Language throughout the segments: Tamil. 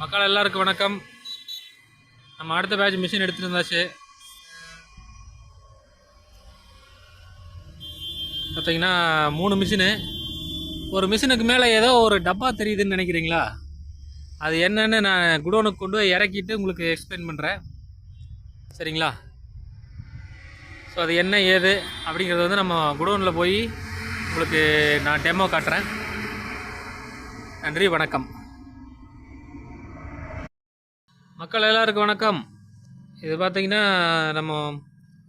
மக்கள் எல்லாருக்கும் வணக்கம். நம்ம அடுத்த பேட்ச் மிஷின் எடுத்துகிட்டு இருந்தாச்சு பார்த்தீங்கன்னா மூணு மிஷினு ஒரு மிஷினுக்கு மேலே ஏதோ ஒரு டப்பா தெரியுதுன்னு நினைக்கிறீங்களா? அது என்னென்னு நான் குடோனுக்கு கொண்டு போய் இறக்கிட்டு உங்களுக்கு எக்ஸ்பிளைன் பண்ணுறேன் சரிங்களா? ஸோ அது என்ன ஏது அப்படிங்கிறது வந்து நம்ம குடோனில் போய் உங்களுக்கு நான் டெமோ காட்டுறேன். நன்றி வணக்கம். மக்கள் எல்லாருக்கும் வணக்கம். இது பார்த்தீங்கன்னா நம்ம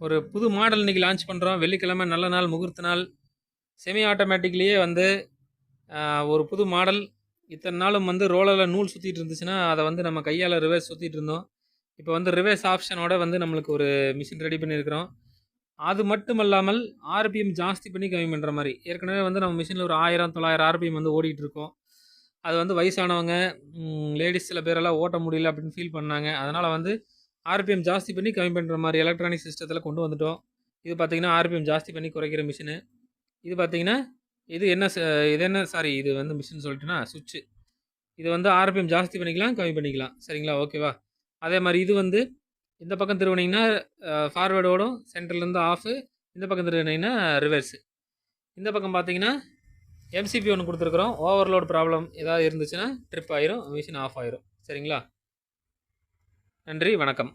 ஒரு புது மாடல் இன்றைக்கி லான்ச் பண்ணுறோம் வெள்ளிக்கிழமை நல்ல நாள் முகூர்த்த நாள். செமி ஆட்டோமேட்டிக்லேயே வந்து ஒரு புது மாடல். இத்தனை நாளும் வந்து ரோலரில் நூல் சுற்றிட்டு இருந்துச்சுன்னா அதை வந்து நம்ம கையால் ரிவர்ஸ் சுற்றிட்டு இருந்தோம். இப்போ வந்து ரிவர்ஸ் ஆப்ஷனோட வந்து நம்மளுக்கு ஒரு மிஷின் ரெடி பண்ணியிருக்கிறோம். அது மட்டும் இல்லாமல் ஆர்பிஎம் ஜாஸ்தி பண்ணி கம்மி பண்ணுற மாதிரி. ஏற்கனவே வந்து நம்ம மிஷினில் ஒரு ஆயிரம் தொள்ளாயிரம் ஆர்பிஎம் வந்து ஓடிட்டு இருக்கோம். அது வந்து வயசானவங்க லேடிஸ் சில பேரெல்லாம் ஓட்ட முடியல அப்படின்னு ஃபீல் பண்ணாங்க. அதனால் வந்து ஆர்பிஎம் ஜாஸ்தி பண்ணி கம்மி பண்ணுற மாதிரி எலக்ட்ரானிக் சிஸ்டத்தில் கொண்டு வந்துட்டோம். இது பார்த்திங்கன்னா ஆர்பிஎம் ஜாஸ்தி பண்ணி குறைக்கிற மிஷினு இது பார்த்திங்கன்னா இது என்ன ச- இது என்ன சாரி இது வந்து மிஷின் சொல்லிட்டுனா சுவிட்சு இது வந்து ஆர்பிஎம் ஜாஸ்தி பண்ணிக்கலாம் கம்மி பண்ணிக்கலாம். சரிங்களா? ஓகேவா அதே மாதிரி இது வந்து இந்த பக்கம் திருவினீங்கன்னா ஃபார்வேர்டோடும் சென்டர்லேருந்து ஆஃபு இந்த பக்கம் திருவினிங்கன்னா ரிவர்ஸு இந்த பக்கம் பார்த்தீங்கன்னா எம்சிபி ஒன்று கொடுத்துருக்குறோம். ஓவர்லோட் ப்ராப்ளம் ஏதாவது இருந்துச்சுன்னா ட்ரிப் ஆயிரும் மிஷின் ஆஃப் ஆயிரும். சரிங்களா? நன்றி வணக்கம்.